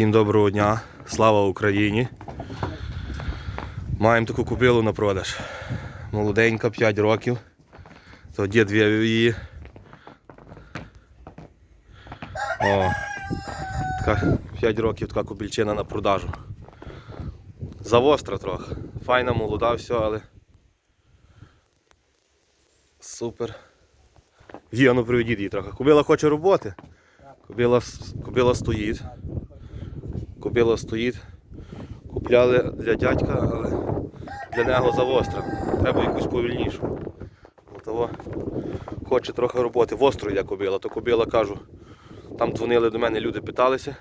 Всім доброго дня, слава Україні. Маємо таку купилу на продаж. Молоденька, 5 років. То дід її. О, така 5 років така купільчина на продажу. Завостра трохи. Файна, молода, все, але. Супер. Є, ну приведіть її трохи. Кубила хоче роботи. Кубила, кубила стоїть. Купила стоїть. Купляли для дядька, але для нього завостра. Треба якусь повільнішу. Того хоче трохи роботи. Востру я кобила, то кобила кажу. Там дзвонили до мене, люди питалися,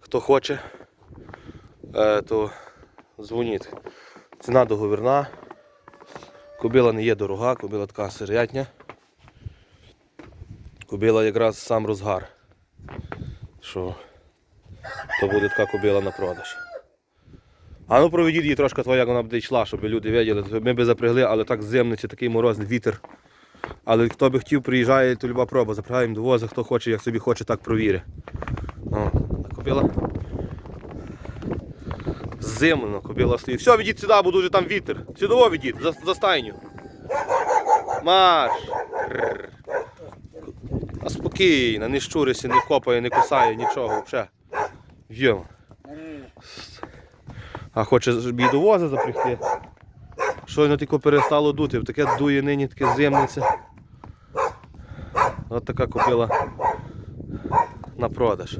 хто хоче, е, то дзвоніть. Ціна договірна. Кобила не є дорога, кобила така середня. Кобила якраз сам розгар. Що то буде така кобила на продаж. А ну проведіть її трошки твоя, як вона буде йшла, щоб люди виділи. Ми би запрягли, але так зимниці, такий морозний вітер. Але хто би хотів, приїжджає, то люба проба. Запрягаємо до воза, хто хоче, як собі хоче, так провірить. О, кобила. Зимно кобила стоїть. Все, відіть сюди, бо дуже там вітер. Сюди відіть, за, за стайню. Марш! А спокійно, не щурися, не копає, не кусає, нічого взагалі. Йо. А хоче ж її до воза запрягти. Щойно тільки перестало дути, таке дує нині, таке зимнице. От така купила на продаж.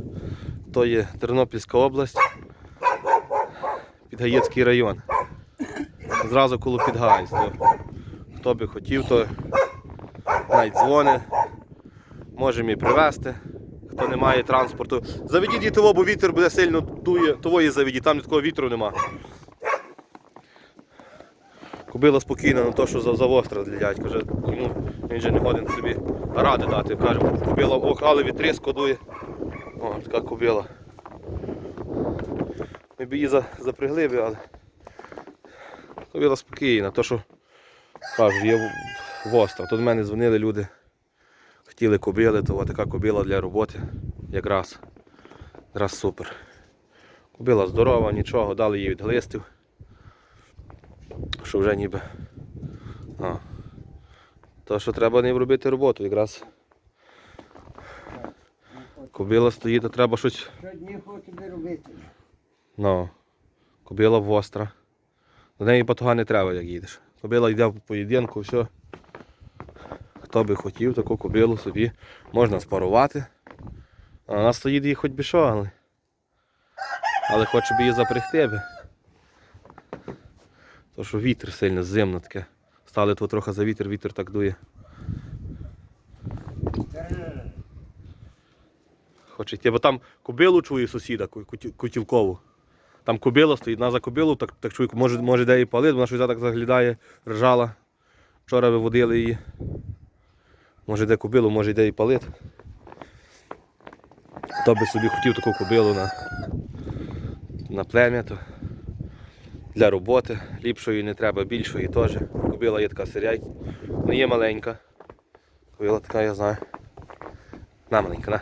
То є Тернопільська область, Підгаєцький район. Зразу коло Підгаєць. Хто би хотів, то навіть дзвони. Можемо і привезти. Хто не має транспорту. Заведіть її того, бо вітер буде сильно дує, того і заведіть, там такого вітру нема. Кубила спокійно на те, що за- завостра для дядька. Вже, йому, він же не годен собі ради дати. Каже, кубила ох, але вітриско дує. О, така кубила. Ми б її за- запрягли, але кубила спокійна, то що кажу, є в- востра. Тут до мене дзвонили люди. Хотіли кобили, то така кобила для роботи. Якраз. Якраз супер. Кобила здорова, нічого, дали їй від глистів. Що вже ніби. А. То що треба не робити роботу, якраз. Кобила стоїть, то треба щось. Сьогодні хочу би робити. Ну. Кобила востра. До неї батога не треба, як їдеш. Кобила йде в поєдинку, все. Хто би хотів таку кобилу собі можна спарувати. А вона стоїть її хоч би що, але. Але хоче б її запрягти би. То що вітер сильно зимно таке. Стали тут трохи за вітер, вітер так дує. Хоче йти, бо там кобилу чує сусіда кутівкову. Там кобила стоїть, вона за кобилу, так, так чує, може, може де її палить, вона щось так заглядає, ржала. Вчора виводили її. Може де кобилу, може де і палит. Хто би собі хотів таку кобилу на, на плем'я, то для роботи. Ліпшої не треба, більшої теж. Кобила є така сиряй. Не є маленька. Кобила така, я знаю. На маленька, на.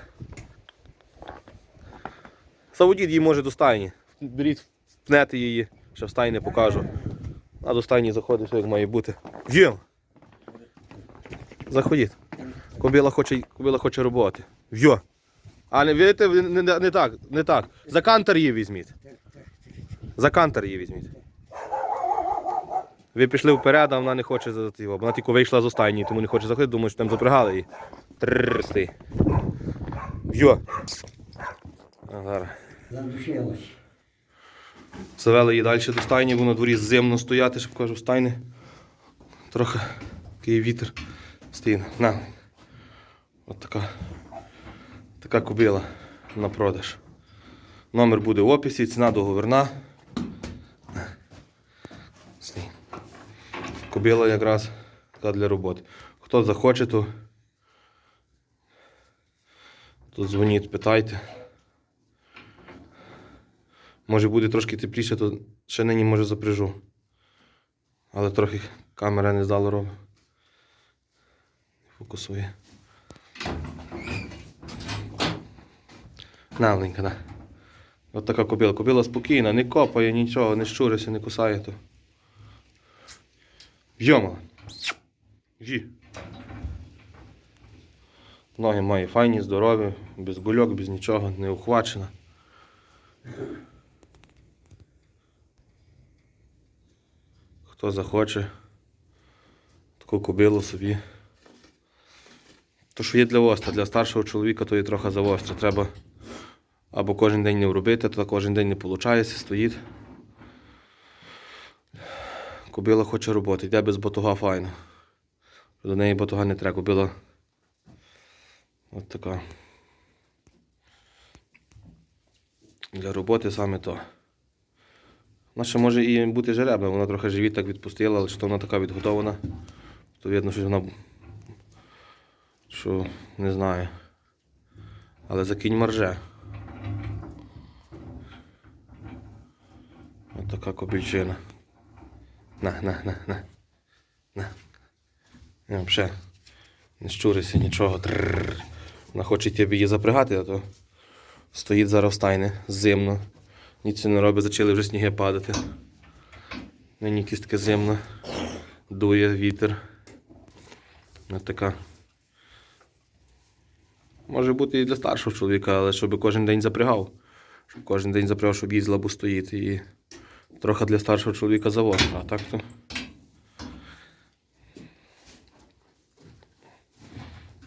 Заводіть її може до стайні. Беріть, пнете її, ще в стайні покажу. А до стайні заходить, все як має бути. Є! Заходіть. Кобила хоче, кобила хоче роботи. Йо! А не видите, ви не, не, не так, не так. За кантар її візьміть. За кантар її візьміть. Ви пішли вперед, а вона не хоче за його. Вона тільки вийшла з остайні, тому не хоче заходити, думаю, що там запрягали її. Трррсти. Йо! Зараз. Задушилась. Завели її далі до стайні, бо на дворі зимно стояти, щоб кажу, стайни. Трохи такий вітер стоїть. На. От така, така кобила на продаж. Номер буде в описі, ціна договірна. Стій. Кобила якраз така для роботи. Хто захоче, то тут дзвоніть, питайте. Може буде трошки тепліше, то ще нині може запряжу. Але трохи камера не здало робить. Фокусує. На, Оленька, на. От така кобила. Кобила спокійна, не копає нічого, не щуриться, не кусає. То. Йома. Жі. Ноги має файні, здорові, без гульок, без нічого, не ухвачена. Хто захоче таку кобилу собі. То, що є для остра, для старшого чоловіка, то є трохи завостре. Треба або кожен день не робити, то кожен день не виходить, стоїть. Кобила хоче роботи, йде без батуга файно. До неї батуга не треба, кобила. От така. Для роботи саме то. Вона ще може і бути жеребна, вона трохи живіт так відпустила, але що вона така відгодована, то видно, що вона. Що не знаю. Але за кінь марже. Ось така кобільчина. На, на, на, на. На. Я взагалі не щурися нічого. Трррр. Вона хоче тебе її запрягати, а то стоїть зараз в стайні зимно. Ніц не робить, почали вже сніги падати. Нині кістки зимно. Дує вітер. Ось така. Може бути і для старшого чоловіка, але щоб кожен день запрягав. Щоб кожен день запрягав, щоб їздила, бо стоїть. І трохи для старшого чоловіка завод, а так то.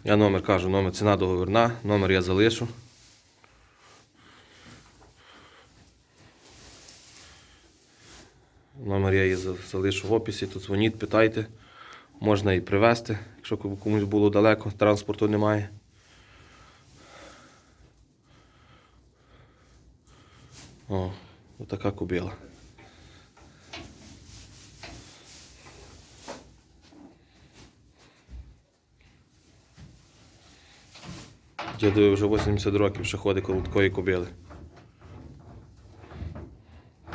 Я номер кажу, номер ціна договірна, номер я залишу. Номер я її залишу в описі, тут дзвоніть, питайте. Можна і привезти, якщо комусь було далеко, транспорту немає. О, отака кобила. Дідові вже 80 років ще ходить коло такої кобили.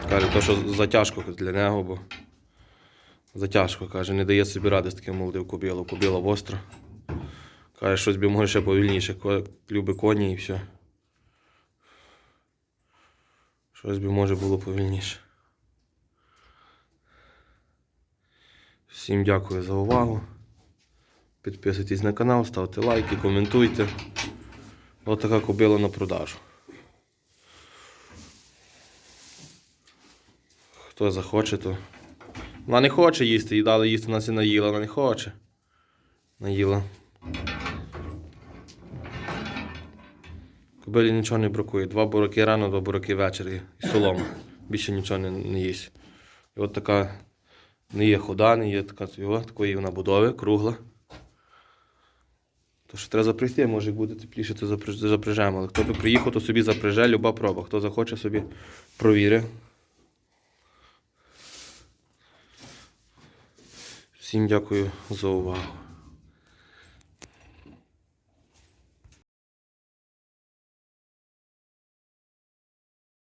Каже, то що затяжко для нього, бо затяжко, каже, не дає собі ради з таким молодим кобілом. Кобіла востра. Каже, щось би може ще повільніше, любить коні і все. Щось би може було повільніше. Всім дякую за увагу. Підписуйтесь на канал, ставте лайки, коментуйте. Ось така кобила на продажу. Хто захоче, то. Вона не хоче їсти, їй дали їсти, нас і наїла, вона не хоче. Наїла. Кобилі нічого не бракує. Два бураки рано, два бураки ввечері і солома. Більше нічого не, не їсть. І от така не є хода, не є така такої вона будови, кругла. То що треба запрягти, може як буде тепліше, то запряж- запряжемо. Але хто би приїхав, то собі запряже, люба проба. Хто захоче собі провіри. Всім дякую за увагу.